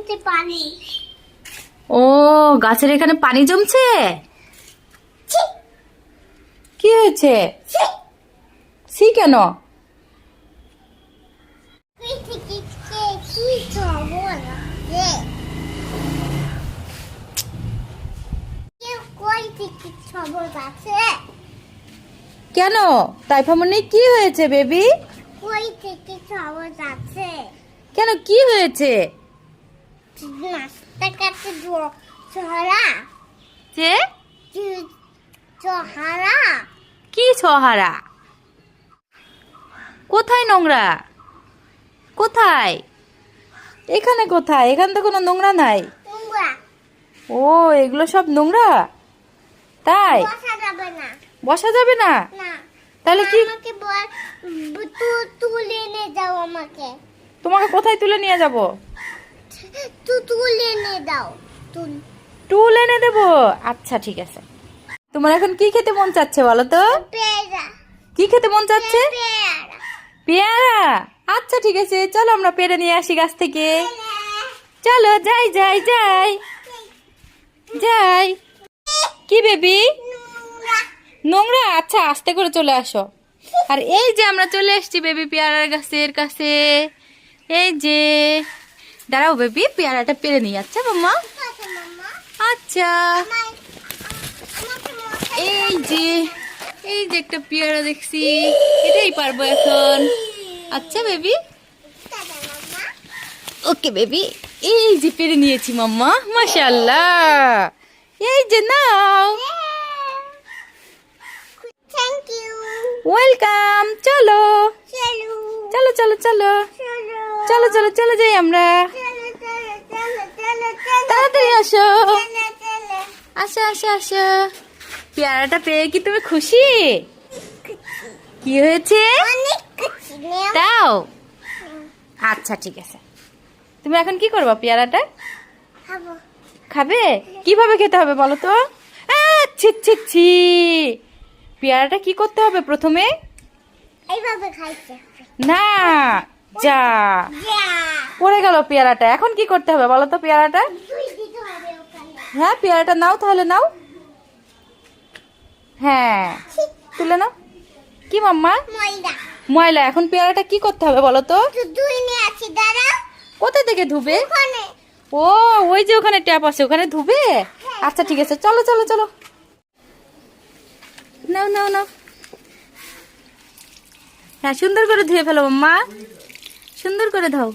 জমতে পানি। ও গাছের এখানে পানি জমছে? কি হয়েছে? সি কেন? কেন? তাইফামনি কি হয়েছে বেবি? কই থেকে খবর আছে কেন কি হয়েছে? জ- চড়া যে চহারা? কি সহারা কোথায় নোংরা? কোথায়? এখানে কোথায়? এখানে তো কোনো নোংরা নাই। ও এগুলো সব নোংরা? তাই? বসা যাবে না। বসা যাবে না? না। তাহলে কি তুলে এনে দাও আমাকে। তোমাকে কোথায় তুলে নিয়ে যাব? তুলে এনে দাও। তুল। টুল এনে দেবো? আচ্ছা ঠিক আছে। তোমার এখন কি খেতে মন চাচ্ছে বলো তো? পেয়ারা। কি খেতে মন চাচ্ছে? পেয়ারা। পেয়ারা? আচ্ছা ঠিক আছে। চলো আমরা পেরে নিয়ে আসি গাছ থেকে। চলো যাই যাই যাই। যাই। কি বেবি? নোংরা? আচ্ছা আস্তে করে চলে আসো। আর এই যে আমরা চলে এসেছি বেবি পেয়ারার গাছের কাছে। এই যে। দাঁড়াও বেবি পেয়ারাটা পেরে নিয়ে আচ্ছা মাম্মা। আচ্ছা। এই যে এই যে একটা পেয়ারা দেখছি। এটাই পারব এখন। আচ্ছা বেবি। ওকে বেবি এই যে পেরে নিয়েছি মাম্মা। মাশাল্লাহ এই যে নাও। থ্যাংক ইউ ওয়েলকাম চলো চলো চলো। চলো। চলো চলো চলো যাই আমরা। তাড়াতাড়ি আসো। আসো আসো আসো। পেয়ারাটা পেয়ে কি তুমি খুশি? কি হয়েছে? দাও। আচ্ছা ঠিক আছে। তুমি এখন কি করবা পেয়ারাটা? খাবে? কীভাবে খেতে হবে বলো তো? ছি ছি ছি। পেয়ারাটা কি করতে হবে প্রথমে? না। যা। পড়ে গেল পেয়ারাটা। এখন কি করতে হবে বলো তো পেয়ারাটা? হ্যাঁ পেয়ারাটা নাও তাহলে নাও। হ্যাঁ তুলে নাও। কি মাম্মা? ময়লা। এখন পেয়ারাটা কি করতে হবে বলো তো? কোথা থেকে ধুবে? ও ওই যে ওখানে ট্যাপ আছে ওখানে ধুবে? আচ্ছা ঠিক আছে। চলো চলো চলো। নাও নাও নাও। হ্যাঁ সুন্দর করে ধুয়ে ফেলো মা সুন্দর করে ধাও।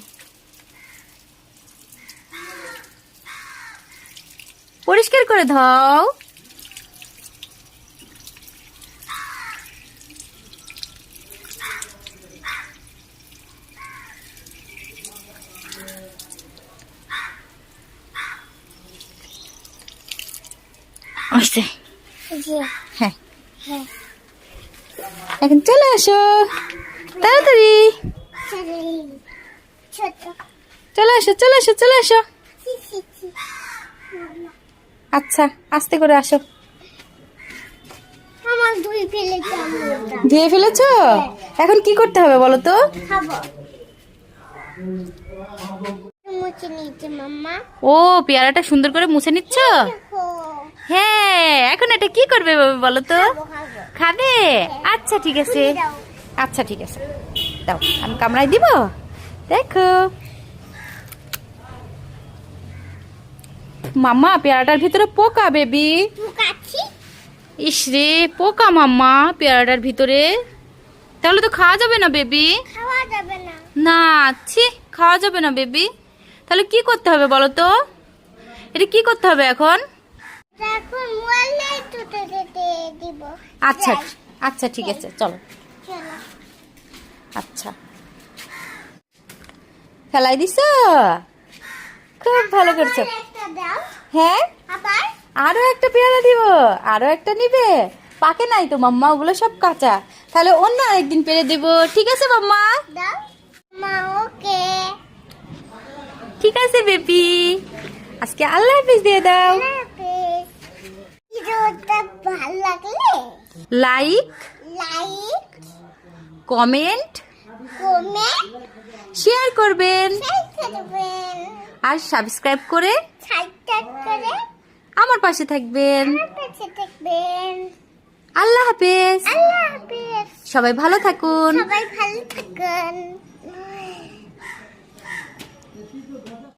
পরিষ্কার করে ধাও। আসছে। হ্যাঁ। হ্যাঁ। এখন চলে আসো। তাড়াতাড়ি চলে ছোট চলে আসো চলে আসো চলে আসো। আচ্ছা আস্তে করে আসো। ধুয়ে ফেলেছো? এখন কি করতে হবে বলো তো? ও পেয়ারাটা সুন্দর করে মুছে নিচ্ছ? হ্যাঁ এখন এটা কি করবে বলো তো? খাব খাবে। আচ্ছা ঠিক আছে। আচ্ছা ঠিক আছে। দাও আমি কামড়াই দিব? দেখো। মাম্মা পেয়ারাটার ভিতরে পোকা বেবি। ইস রে পোকা মাম্মা পেয়ারাটার ভিতরে। তাহলে তো খাওয়া যাবে না বেবি? না। ছি খাওয়া যাবে না বেবি। তাহলে কি করতে হবে বলো তো? এটা কি করতে হবে এখন? আচ্ছা আচ্ছা ঠিক আছে চলো। আচ্ছা। ফেলাই দিছ? খুব ভালো করছ। হ্যাঁ? আরও একটা পেয়ারা দিব। আরও একটা নিবে। পাকে নাই তো মাম্মা ওগুলো সব কাঁচা। তাহলে অন্য একদিন পেরে দিব। ঠিক আছে মাম্মা? ওকে। ঠিক আছে বেবি। আজকে আল্লাহ হাফিজ দিয়ে দাও। ভালো লাগলে like like comment comment share করবেন। আর সাবস্ক্রাইব করে করে আমার পাশে থাকবেন। আমার পাশে থাকবেন। আল্লাহ হাফিজ। আল্লাহ হাফেজ। সবাই ভালো থাকুন। সবাই ভালো থাকুন।